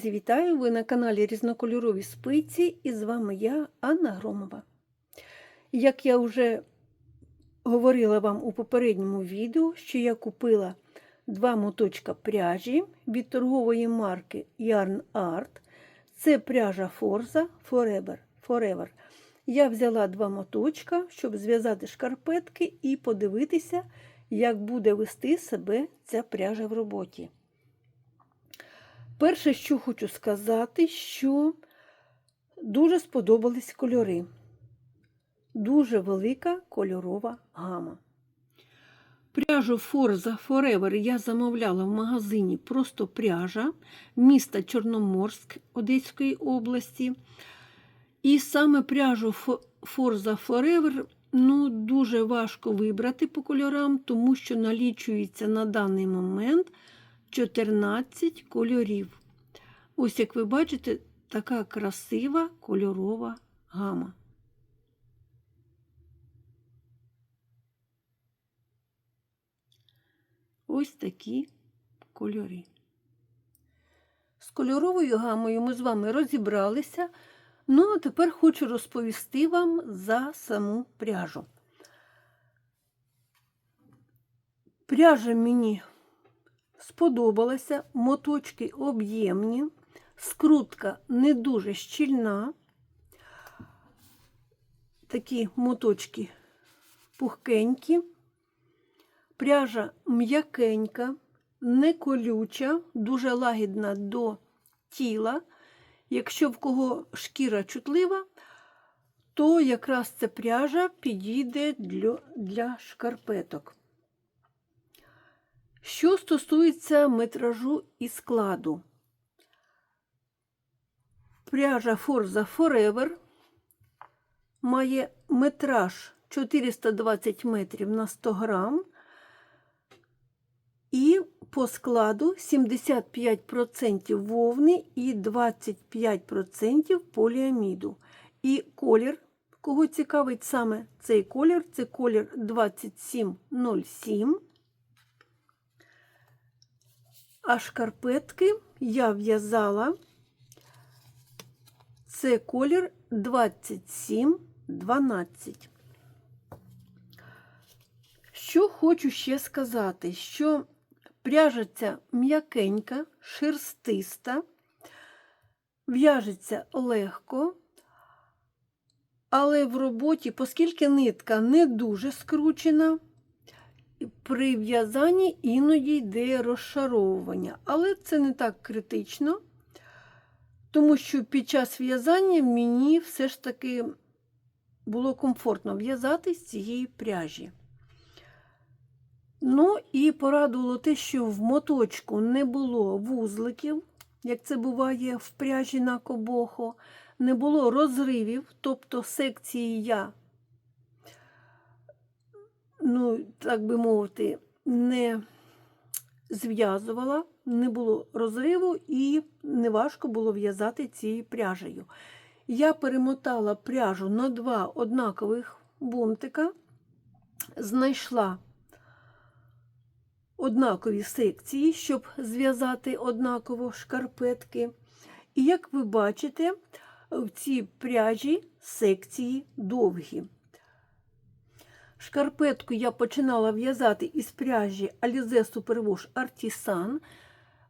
Друзі, вітаю! Ви на каналі Різнокольорові спиці і з вами я, Анна Громова. Як я вже говорила вам у попередньому відео, що я купила два моточка пряжі від торгової марки Yarn Art. Це пряжа Forza Forever. Forever. Я взяла два моточка, щоб зв'язати шкарпетки і подивитися, як буде вести себе ця пряжа в роботі. Перше, що хочу сказати, що дуже сподобались кольори. Дуже велика кольорова гама. Пряжу Forza Forever я замовляла в магазині Просто пряжа міста Чорноморськ Одеської області. І саме пряжу Forza Forever ну, дуже важко вибрати по кольорам, тому що налічується на даний момент 14 кольорів. Ось, як ви бачите, така красива кольорова гама. Ось такі кольори. З кольоровою гамою ми з вами розібралися. Ну, а тепер хочу розповісти вам за саму пряжу. Пряжа мені сподобалася, моточки об'ємні, скрутка не дуже щільна. Такі моточки пухкенькі, пряжа м'якенька, не колюча, дуже лагідна до тіла. Якщо в кого шкіра чутлива, то якраз ця пряжа підійде для, шкарпеток. Що стосується метражу і складу, пряжа Forza Forever має метраж 420 метрів на 100 грам і по складу 75% вовни і 25% поліаміду. І колір, кого цікавить саме цей колір, це колір 2707. А шкарпетки я в'язала це колір 2712. Що хочу ще сказати, що пряжа м'якенька, шерстиста, в'яжеться легко, але в роботі, оскільки нитка не дуже скручена, при в'язанні іноді йде розшаровування, але це не так критично, тому що під час в'язання мені все ж таки було комфортно в'язати з цієї пряжі. Ну, і порадувало те, що в моточку не було вузликів, як це буває в пряжі на кобохо, не було розривів, тобто секції я ну, так би мовити, не зв'язувала, не було розриву і неважко було в'язати цією пряжею. Я перемотала пряжу на два однакових бунтика, знайшла однакові секції, щоб зв'язати однаково шкарпетки. І, як ви бачите, в цій пряжі секції довгі. Шкарпетку я починала в'язати із пряжі Alize Superwash Artisan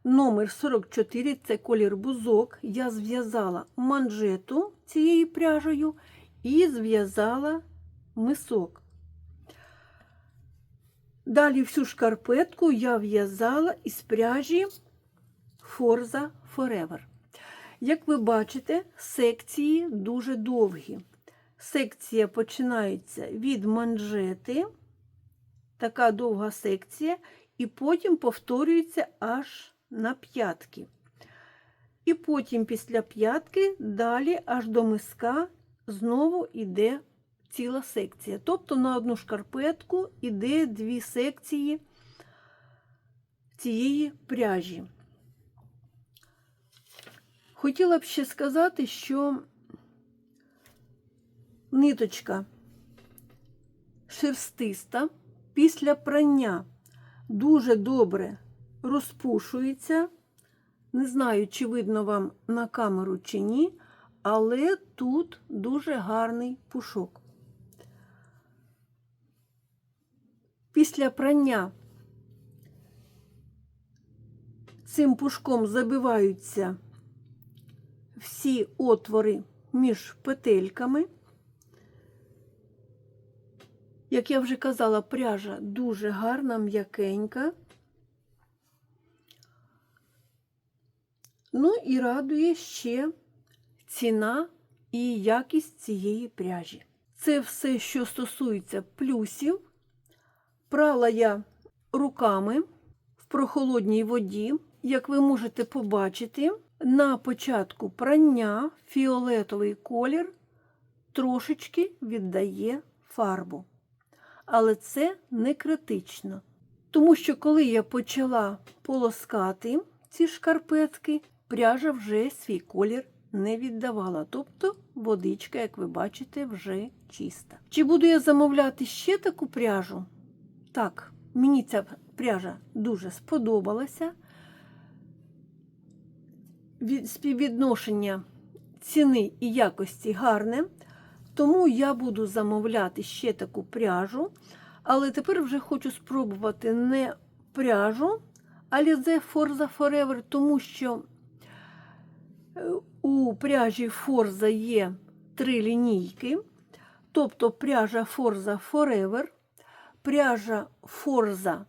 номер 44 це колір бузок. Я зв'язала манжету цією пряжею і зв'язала мисок. Далі всю шкарпетку я в'язала із пряжі Forza Forever. Як ви бачите, секції дуже довгі. Секція починається від манжети, така довга секція, і потім повторюється аж на п'ятки. І потім після п'ятки далі аж до миска знову йде ціла секція. Тобто на одну шкарпетку йде дві секції цієї пряжі. Хотіла б ще сказати, що ниточка шерстиста, після прання дуже добре розпушується, Не знаю, чи видно вам на камеру чи ні, але тут дуже гарний пушок. Після прання цим пушком забиваються всі отвори між петельками. Як я вже казала, пряжа дуже гарна, м'якенька. Ну і радує ще ціна і якість цієї пряжі. Це все, що стосується плюсів. Прала я руками в прохолодній воді. Як ви можете побачити, на початку прання фіолетовий колір трошечки віддає фарбу. Але це не критично. Тому що коли я почала полоскати ці шкарпетки, пряжа вже свій колір не віддавала. Тобто водичка, як ви бачите, вже чиста. Чи буду я замовляти ще таку пряжу? Так, мені ця пряжа дуже сподобалася. Від співвідношення ціни і якості гарне. Тому я буду замовляти ще таку пряжу. Але тепер вже хочу спробувати не пряжу, а Alize Forza Forever, тому що е, у пряжі Forza є три лінійки. Тобто пряжа Forza Forever, пряжа Forza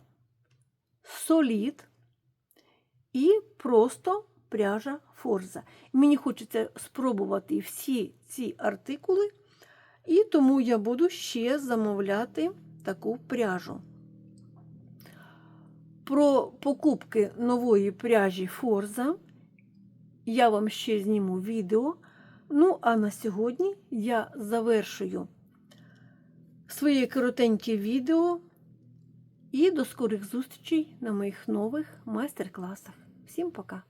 Solid і просто пряжа Forza. Мені хочеться спробувати всі ці артикули, і тому я буду ще замовляти таку пряжу. Про покупки нової пряжі Forza я вам ще зніму відео. Ну, а на сьогодні я завершую своє коротеньке відео і до скорих зустрічей на моїх нових майстер-класах. Всім пока!